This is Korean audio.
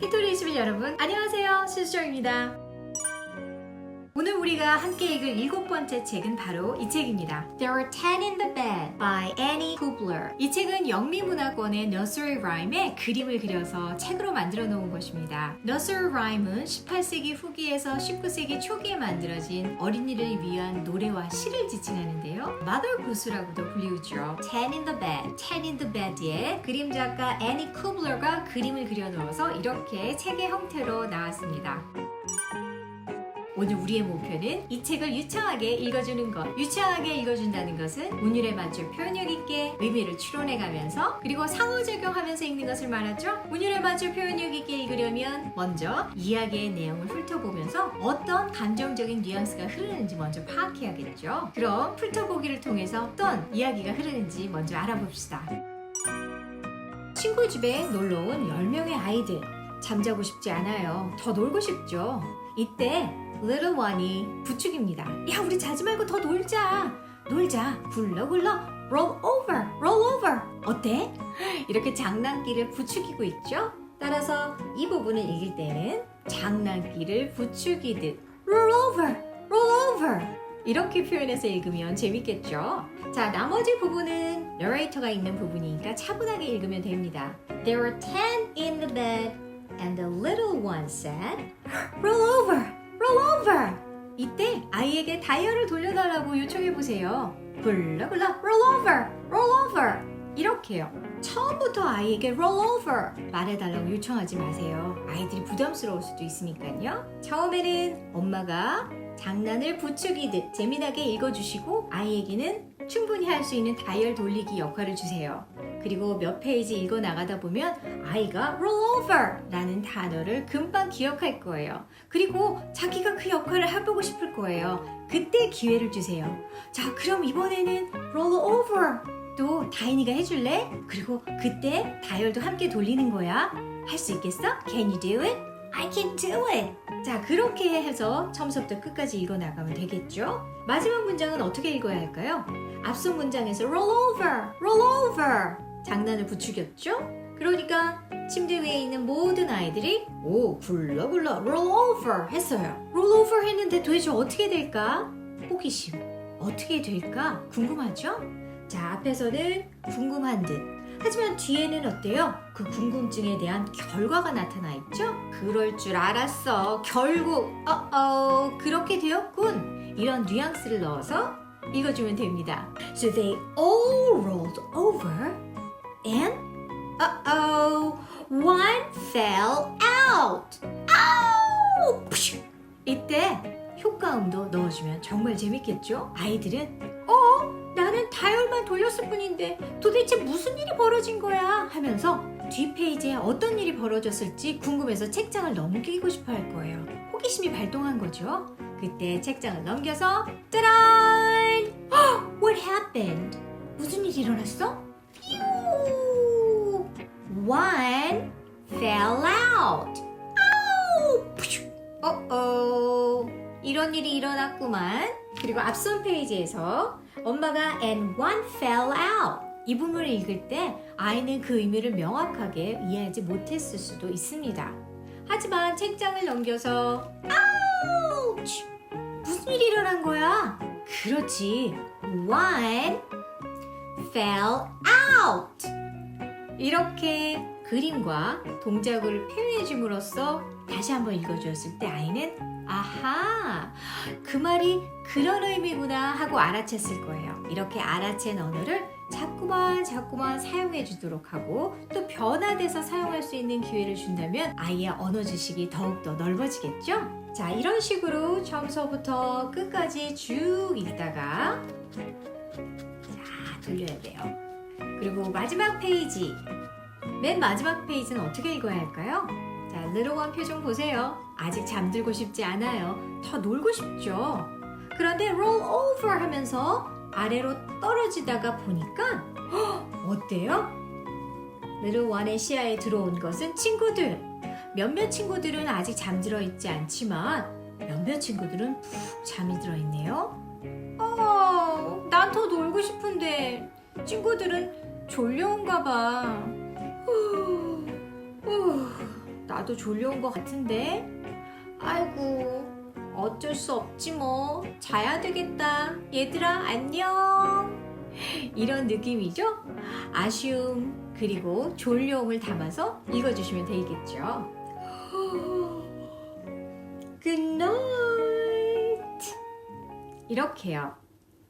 히토리 21 여러분 안녕하세요. 신수정입니다 오늘 우리가 함께 읽을 일곱 번째 책은 바로 이 책입니다. There are ten in the bed by Annie Kubler. 이 책은 영미문화권의 nursery rhyme에 그림을 그려서 책으로 만들어 놓은 것입니다. nursery rhyme은 18세기 후기에서 19세기 초기에 만들어진 어린이를 위한 노래와 시를 지칭하는데요. Mother Goose라고도 불리우죠. Ten in the bed, ten in the bed에 그림 작가 애니 쿠블러가 그림을 그려 넣어서 이렇게 책의 형태로 나왔습니다. 오늘 우리의 목표는 이 책을 유창하게 읽어주는 것. 유창하게 읽어준다는 것은 운율에 맞춰 표현력 있게 의미를 추론해가면서 그리고 상호작용하면서 읽는 것을 말하죠. 운율에 맞춰 표현력 있게 읽으려면 먼저 이야기의 내용을 훑어보면서 어떤 감정적인 뉘앙스가 흐르는지 먼저 파악해야 겠죠. 그럼 훑어보기를 통해서 어떤 이야기가 흐르는지 먼저 알아봅시다. 친구 집에 놀러 온 10명의 아이들. 잠자고 싶지 않아요. 더 놀고 싶죠. 이때 little one이 부축입니다. 야, 우리 자지 말고 더 놀자. 놀자. 굴러 굴러 roll over, roll over. 어때? 이렇게 장난기를 부추기고 있죠? 따라서 이 부분을 읽을 때는 장난기를 부추기듯 roll over, roll over. 이렇게 표현해서 읽으면 재밌겠죠? 자, 나머지 부분은 narrator가 있는 부분이니까 차분하게 읽으면 됩니다. There were ten in the bed and the little one said, roll over, roll over. 이때 아이에게 다이얼을 돌려달라고 요청해 보세요. 굴러 roll over, roll over. 이렇게요. 처음부터 아이에게 roll over 말해달라고 요청하지 마세요. 아이들이 부담스러울 수도 있으니까요. 처음에는 엄마가 장난을 부추기듯 재미나게 읽어주시고 아이에게는 충분히 할 수 있는 다이얼 돌리기 역할을 주세요. 그리고 몇 페이지 읽어 나가다 보면 아이가 roll over 라는 단어를 금방 기억할 거예요. 그리고 자기가 그 역할을 해보고 싶을 거예요. 그때 기회를 주세요. 자, 그럼 이번에는 roll over 또 다인이가 해줄래? 그리고 그때 다이얼도 함께 돌리는 거야. 할 수 있겠어? Can you do it? I can do it. 자, 그렇게 해서 처음부터 끝까지 읽어 나가면 되겠죠? 마지막 문장은 어떻게 읽어야 할까요? 앞선 문장에서 roll over, roll over 장난을 부추겼죠? 그러니까 침대 위에 있는 모든 아이들이 오 굴러 굴러 roll over 했어요. roll over 했는데 도대체 어떻게 될까? 호기심. 어떻게 될까? 궁금하죠? 자 앞에서는 궁금한 듯. 하지만 뒤에는 어때요? 그 궁금증에 대한 결과가 나타나 있죠? 그럴 줄 알았어. 결국, 어 어, 그렇게 되었군. 이런 뉘앙스를 넣어서 읽어주면 됩니다. So they all rolled over and, uh-oh, one fell out. 아우! 푸슈! 이때 효과음도 넣어주면 정말 재밌겠죠? 아이들은, 어? 다이얼만 돌렸을 뿐인데 도대체 무슨 일이 벌어진 거야? 하면서 뒷페이지에 어떤 일이 벌어졌을지 궁금해서 책장을 넘기고 싶어 할 거예요. 호기심이 발동한 거죠. 그때 책장을 넘겨서 짜란! 헉! What happened? 무슨 일이 일어났어? 뾰! One fell out. 아우! 푸슈! 어어. 이런 일이 일어났구만. 그리고 앞선 페이지에서 엄마가 and one fell out 이 부분을 읽을 때 아이는 그 의미를 명확하게 이해하지 못했을 수도 있습니다. 하지만 책장을 넘겨서 아우치 무슨 일이 일어난 거야? 그렇지 one fell out 이렇게 그림과 동작을 표현해 줌으로써 다시 한번 읽어주었을 때 아이는 아하 그 말이 그런 의미구나 하고 알아챘을 거예요. 이렇게 알아챈 언어를 자꾸만 자꾸만 사용해 주도록 하고 또 변화돼서 사용할 수 있는 기회를 준다면 아이의 언어 지식이 더욱더 넓어지겠죠? 자, 이런 식으로 처음서부터 끝까지 쭉 읽다가 자, 돌려야 돼요. 그리고 마지막 페이지. 맨 마지막 페이지는 어떻게 읽어야 할까요? 자, 느로원 표정 보세요. 아직 잠들고 싶지 않아요. 더 놀고 싶죠? 그런데 roll over 하면서 아래로 떨어지다가 보니까 헉, 어때요? 느로원의 시야에 들어온 것은 친구들. 몇몇 친구들은 아직 잠들어 있지 않지만 몇몇 친구들은 푹 잠이 들어 있네요. 어, 난 더 놀고 싶은데 친구들은 졸려온가 봐. 나도 졸려온 것 같은데. 아이고, 어쩔 수 없지 뭐. 자야 되겠다. 얘들아, 안녕. 이런 느낌이죠? 아쉬움, 그리고 졸려움을 담아서 읽어주시면 되겠죠. Good night. 이렇게요.